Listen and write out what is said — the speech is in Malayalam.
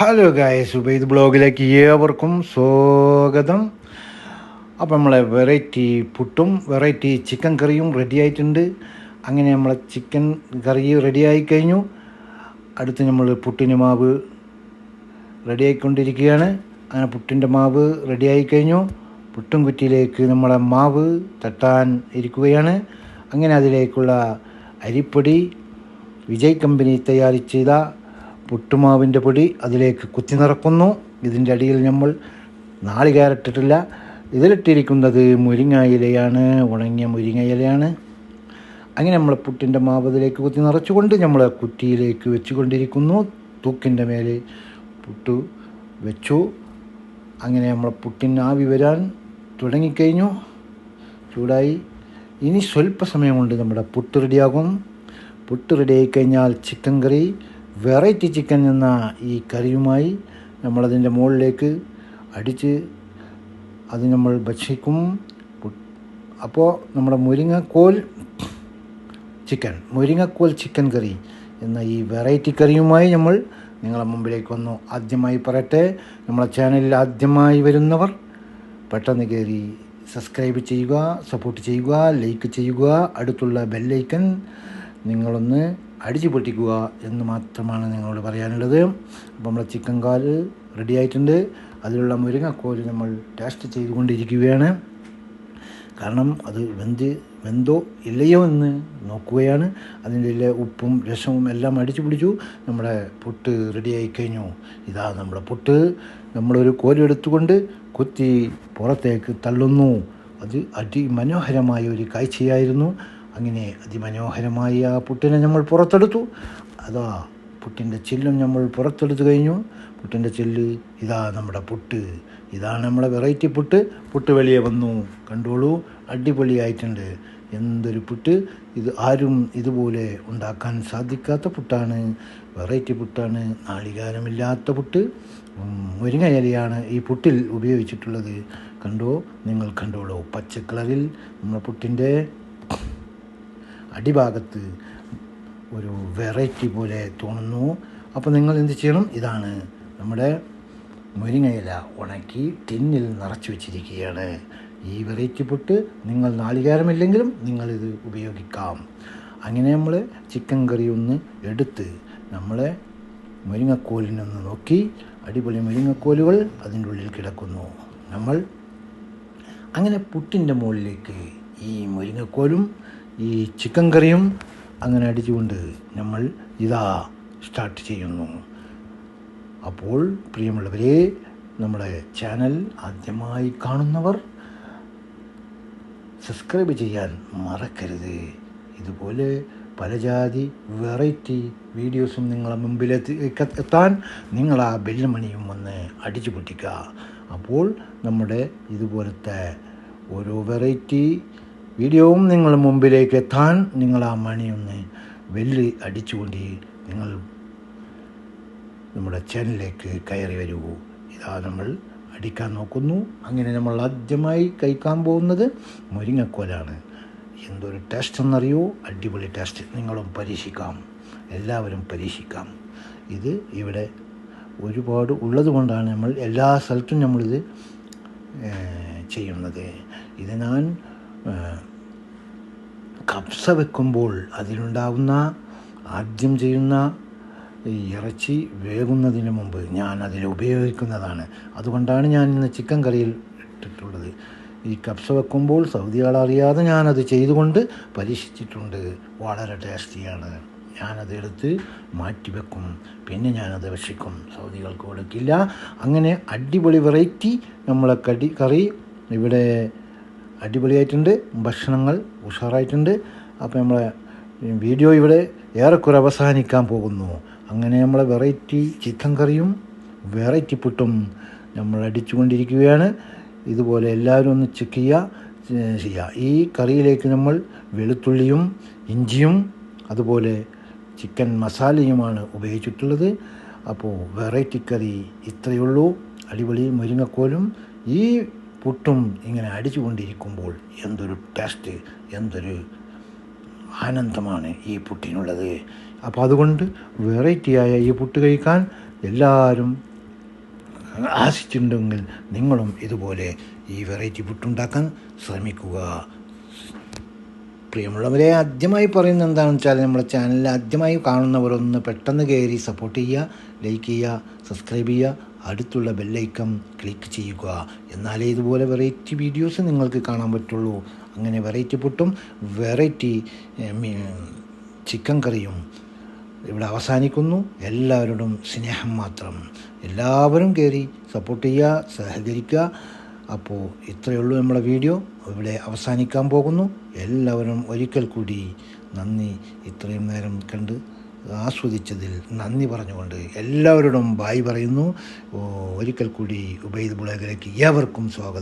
ഹലോ ഗായസ് സുബൈദ് ബ്ലോഗിലേക്ക് ഏവർക്കും സ്വാഗതം. അപ്പം നമ്മളെ വെറൈറ്റി പുട്ടും വെറൈറ്റി ചിക്കൻ കറിയും റെഡി ആയിട്ടുണ്ട്. അങ്ങനെ നമ്മളെ ചിക്കൻ കറി റെഡി കഴിഞ്ഞു അടുത്ത് നമ്മൾ പുട്ടിന് മാവ് റെഡി ആയിക്കൊണ്ടിരിക്കുകയാണ്. അങ്ങനെ പുട്ടിന്റെ മാവ് റെഡി കഴിഞ്ഞു പുട്ടും കുറ്റിയിലേക്ക് നമ്മളെ മാവ് തട്ടാൻ ഇരിക്കുകയാണ്. അങ്ങനെ അതിലേക്കുള്ള അരിപ്പൊടി വിജയ് കമ്പനി തയ്യാറി ചെയ്ത പുട്ടുമാവിന്റെ പൊടി അതിലേക്ക് കുത്തി നിറക്കുന്നു. ഇതിന്റെ അടിയിൽ നമ്മൾ നാളികേരട്ടിട്ടില്ല ഇതിലിട്ടിരിക്കുന്നത് മുരിങ്ങ ഇലയാണ്. ഉണങ്ങിയ മുരിങ്ങ ഇലയാണ്. അങ്ങനെ നമ്മൾ പുട്ടിന്റെ മാവ് അതിലേക്ക് കുത്തി നിറച്ചുകൊണ്ട് നമ്മൾ കുറ്റിയിലേക്ക് വെച്ചുകൊണ്ടിരിക്കുന്നു. തൂക്കിന്റെ മേലെ പുട്ട് വെച്ചു. അങ്ങനെ നമ്മൾ പുട്ടിന് ആവി വരാൻ തുടങ്ങിക്കഴിഞ്ഞു. ചൂടായി. ഇനി സ്വല്പസമയം കൊണ്ട് നമ്മുടെ പുട്ട് റെഡിയാകും പുട്ട് റെഡിയായി കഴിഞ്ഞാൽ ചിക്കൻ കറി വെറൈറ്റി ചിക്കൻ എന്ന ഈ കറിയുമായി നമ്മളതിന്റെ മുകളിലേക്ക് അടിച്ച് അത് നമ്മൾ ഭക്ഷിക്കും. അപ്പോൾ നമ്മുടെ മുരിങ്ങക്കോൽ ചിക്കൻ മുരിങ്ങക്കോൽ ചിക്കൻ കറി എന്ന ഈ വെറൈറ്റി കറിയുമായി നമ്മൾ നിങ്ങളെ മുമ്പിലേക്ക് വന്നു. ആദ്യമായി പറയട്ടെ നമ്മളെ ചാനലിൽ ആദ്യമായി വരുന്നവർ പെട്ടെന്ന് കയറി സബ്സ്ക്രൈബ് ചെയ്യുക സപ്പോർട്ട് ചെയ്യുക ലൈക്ക് ചെയ്യുക അടുത്തുള്ള ബെല്ലൈക്കൻ നിങ്ങളൊന്ന് അടിച്ചു പൊട്ടിക്കുക എന്ന് മാത്രമാണ് നിങ്ങളോട് പറയാനുള്ളത്. അപ്പോൾ നമ്മളെ ചിക്കൻ കാൽ റെഡി ആയിട്ടുണ്ട്. അതിലുള്ള മുരിങ്ങക്കോൽ നമ്മൾ ടേസ്റ്റ് ചെയ്തുകൊണ്ടിരിക്കുകയാണ്. കാരണം അത് വെന്ത് വെന്തോ ഇല്ലയോ എന്ന് നോക്കുകയാണ്. അതിന്റെ ഉപ്പും രസവും എല്ലാം അടിച്ചു പിടിച്ചു നമ്മുടെ പുട്ട് റെഡിയായി കഴിഞ്ഞു. ഇതാ നമ്മുടെ പുട്ട്. നമ്മളൊരു കോലെടുത്തുകൊണ്ട് കുത്തി പുറത്തേക്ക് തള്ളുന്നു. അത് അതിമനോഹരമായ ഒരു കാഴ്ചയായിരുന്നു. അങ്ങനെ അതിമനോഹരമായ ആ പുട്ടിനെ നമ്മൾ പുറത്തെടുത്തു. അതാ പുട്ടിന്റെ ചില്ലും നമ്മൾ പുറത്തെടുത്തു കഴിഞ്ഞു. പുട്ടിന്റെ ചില്ല് ഇതാ നമ്മുടെ പുട്ട്. ഇതാണ് നമ്മുടെ വെറൈറ്റി പുട്ട്. പുട്ട് വെളിയെ വന്നു. കണ്ടോളൂ അടിപൊളിയായിട്ടുണ്ട്. എന്തൊരു പുട്ട്. ഇത് ആരും ഇതുപോലെ ഉണ്ടാക്കാൻ സാധിക്കാത്ത പുട്ടാണ്. വെറൈറ്റി പുട്ടാണ്. നാളികാരമില്ലാത്ത പുട്ട്. മുരിങ്ങയിലയാണ് ഈ പുട്ടിൽ ഉപയോഗിച്ചിട്ടുള്ളത്. കണ്ടോ? നിങ്ങൾ കണ്ടോളൂ. പച്ച കളറിൽ നമ്മുടെ പുട്ടിന്റെ അടിഭാഗത്ത് ഒരു വെറൈറ്റി പോലെ തോന്നുന്നു. അപ്പോൾ നിങ്ങൾ എന്ത് ചെയ്യണം? ഇതാണ് നമ്മുടെ മുരിങ്ങയില ഉണക്കി ടിന്നിൽ നിറച്ചു വെച്ചിരിക്കുകയാണ്. ഈ വെറൈറ്റി പുട്ട് നിങ്ങൾ നാളികേരമില്ലെങ്കിലും നിങ്ങളിത് ഉപയോഗിക്കാം. അങ്ങനെ നമ്മൾ ചിക്കൻ കറി ഒന്ന് എടുത്ത് നമ്മളെ മുരിങ്ങക്കോലിനൊന്ന് നോക്കി അടിപൊളി മുരിങ്ങക്കോലുകൾ അതിന്റെ ഉള്ളിൽ കിടക്കുന്നു. നമ്മൾ അങ്ങനെ പുട്ടിന്റെ മുകളിലേക്ക് ഈ മുരിങ്ങക്കോലും ഈ ചിക്കൻ കറിയും അങ്ങനെ അടിച്ചുകൊണ്ട് നമ്മൾ ഇതാ സ്റ്റാർട്ട് ചെയ്യുന്നു. അപ്പോൾ പ്രിയമുള്ളവരെ നമ്മുടെ ചാനൽ ആദ്യമായി കാണുന്നവർ സബ്സ്ക്രൈബ് ചെയ്യാൻ മറക്കരുത്. ഇതുപോലെ പല ജാതി വെറൈറ്റി വീഡിയോസും നിങ്ങളെ മുമ്പിലെത്തി എത്താൻ നിങ്ങൾ ആ ബെല്ലുമണിയും ഒന്ന് അടിച്ചു പൊട്ടിക്കുക. അപ്പോൾ നമ്മുടെ ഇതുപോലത്തെ ഓരോ വെറൈറ്റി വീഡിയോവും നിങ്ങൾ മുമ്പിലേക്ക് എത്താൻ നിങ്ങൾ ആ മണിയൊന്ന് വെല്ലു അടിച്ചുകൊണ്ട് നിങ്ങൾ നമ്മുടെ ചാനലിലേക്ക് കയറി വരൂ. ഇതാ നമ്മൾ അടിക്കാൻ നോക്കുന്നു. അങ്ങനെ നമ്മൾ ആദ്യമായി കഴിക്കാൻ പോകുന്നത് മുരിങ്ങക്കോലാണ്. എന്തൊരു ടേസ്റ്റ് എന്നറിയോ? അടിപൊളി ടേസ്റ്റ് നിങ്ങളും പരീക്ഷിക്കാം. എല്ലാവരും പരീക്ഷിക്കാം. ഇത് ഇവിടെ ഒരുപാട് ഉള്ളത് കൊണ്ടാണ് നമ്മൾ എല്ലാ സ്ഥലത്തും നമ്മളിത് ചെയ്യുന്നത്. ഇത് ഞാൻ കപ്സ വെക്കുമ്പോൾ അതിലുണ്ടാകുന്ന ആദ്യം ചെയ്യുന്ന ഈ ഇറച്ചി വേകുന്നതിന് മുമ്പ് ഞാൻ അതിൽ ഉപയോഗിക്കുന്നതാണ്. അതുകൊണ്ടാണ് ഞാൻ ഇന്ന് ചിക്കൻ കറിയിൽ ഇട്ടിട്ടുള്ളത്. ഈ കപ്സ വെക്കുമ്പോൾ സൗദികൾ അറിയാതെ ഞാനത് ചെയ്തുകൊണ്ട് പരീക്ഷിച്ചിട്ടുണ്ട്. വളരെ ടേസ്റ്റിയാണ്. ഞാനത് എടുത്ത് മാറ്റി വെക്കും. പിന്നെ ഞാനത് ഭക്ഷിക്കും. സൗദികൾക്ക് കൊടുക്കില്ല. അങ്ങനെ അടിപൊളി വെറൈറ്റി നമ്മളെ കടി കറി ഇവിടെ അടിപൊളിയായിട്ടുണ്ട് ഭക്ഷണങ്ങൾ ഉഷാറായിട്ടുണ്ട്. അപ്പോൾ നമ്മളെ വീഡിയോ ഇവിടെ ഏറെക്കുറെ അവസാനിക്കാൻ പോകുന്നു. അങ്ങനെ നമ്മളെ വെറൈറ്റി ചിക്കൻ കറിയും വെറൈറ്റി പുട്ടും നമ്മൾ അടിച്ചുകൊണ്ടിരിക്കുകയാണ്. ഇതുപോലെ എല്ലാവരും ഒന്ന് ചെക്ക് ചെയ്യുക. ചെയ്യുക ഈ കറിയിലേക്ക് നമ്മൾ വെളുത്തുള്ളിയും ഇഞ്ചിയും അതുപോലെ ചിക്കൻ മസാലയുമാണ് ഉപയോഗിച്ചിട്ടുള്ളത്. അപ്പോൾ വെറൈറ്റി കറി ഇത്രയുള്ളൂ അടിപൊളി മുരിങ്ങക്കോലും. ഈ പുട്ടും ഇങ്ങനെ അടിച്ചുകൊണ്ടിരിക്കുമ്പോൾ എന്തൊരു ടേസ്റ്റ് എന്തൊരു ആനന്ദമാണ് ഈ പുട്ടിനുള്ളത്. അപ്പോൾ അതുകൊണ്ട് വെറൈറ്റിയായ ഈ പുട്ട് കഴിക്കാൻ എല്ലാവരും ആശിച്ചിട്ടുണ്ടെങ്കിൽ നിങ്ങളും ഇതുപോലെ ഈ വെറൈറ്റി പുട്ടുണ്ടാക്കാൻ ശ്രമിക്കുക. പ്രിയമുള്ളവരെ ആദ്യമായി പറയുന്നത് എന്താണെന്ന് വെച്ചാൽ നമ്മുടെ ചാനലിൽ ആദ്യമായി കാണുന്നവരൊന്ന് പെട്ടെന്ന് കയറി സപ്പോർട്ട് ചെയ്യുക ലൈക്ക് ചെയ്യുക സബ്സ്ക്രൈബ് ചെയ്യുക അടുത്തുള്ള ബെല്ലൈക്കം ക്ലിക്ക് ചെയ്യുക. എന്നാലേ ഇതുപോലെ വെറൈറ്റി വീഡിയോസ് നിങ്ങൾക്ക് കാണാൻ പറ്റുള്ളൂ. അങ്ങനെ വെറൈറ്റി പുട്ടും വെറൈറ്റി ചിക്കൻ കറിയും ഇവിടെ അവസാനിക്കുന്നു. എല്ലാവരോടും സ്നേഹം മാത്രം. എല്ലാവരും കയറി സപ്പോർട്ട് ചെയ്യുക സഹകരിക്കുക. അപ്പോൾ ഇത്രയേ ഉള്ളൂ നമ്മുടെ വീഡിയോ ഇവിടെ അവസാനിക്കാൻ പോകുന്നു. എല്ലാവരും ഒരിക്കൽ കൂടി നന്ദി. ഇത്രയും നേരം കണ്ട് ആസ്വദിച്ചതിൽ നന്ദി പറഞ്ഞുകൊണ്ട് എല്ലാവരോടും ബായ് പറയുന്നു. ഒരിക്കൽ കൂടി ഉബൈദ് ബുളേഖിലേക്ക് ഏവർക്കും സ്വാഗതം.